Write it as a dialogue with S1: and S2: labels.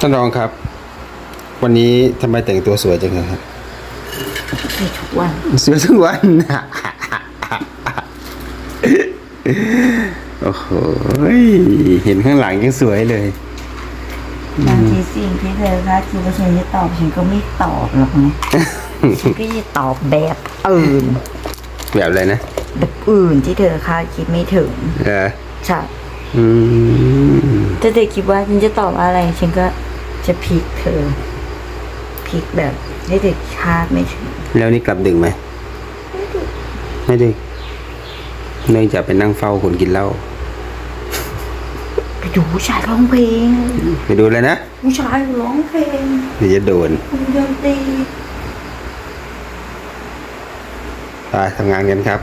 S1: ท่านรองครับ วันนี้ทำไมแต่งตัวสวยจังเลยครับ
S2: ในทุกวัน
S1: สวยทุกวัน โอ้โหเห็นข้างหลังยังสวยเลย
S2: บางทีสิ่งที่เธอคาดคิดว่าฉันจะตอบฉันก็ไม่ตอบหรอกนะฉันก็จะตอบแบบอื่น
S1: แบบอะไรนะ
S2: แบบอื่นที่เธอคาดคิดไม่ถึง
S1: เออ
S2: ใช่
S1: อืม
S2: ถ้าเธอคิดว่าฉันจะตอบอะไรฉันก็ จะพลิกเธอพลิกแบบที่เธอคาดไม่ถึง
S1: แล้วนี่กลับดึกไหม ไม่ดึกเนื่องจากไปนั่งเฝ้าคนกินเหล้า
S2: ไปดูผู้ชายร้องเพลง
S1: ไปดูเลยนะ
S2: ผู้ชายร้องเพลง
S1: เดี๋ยวจะโดน
S2: คุณดนตรี
S1: ไปทำงานกันครับ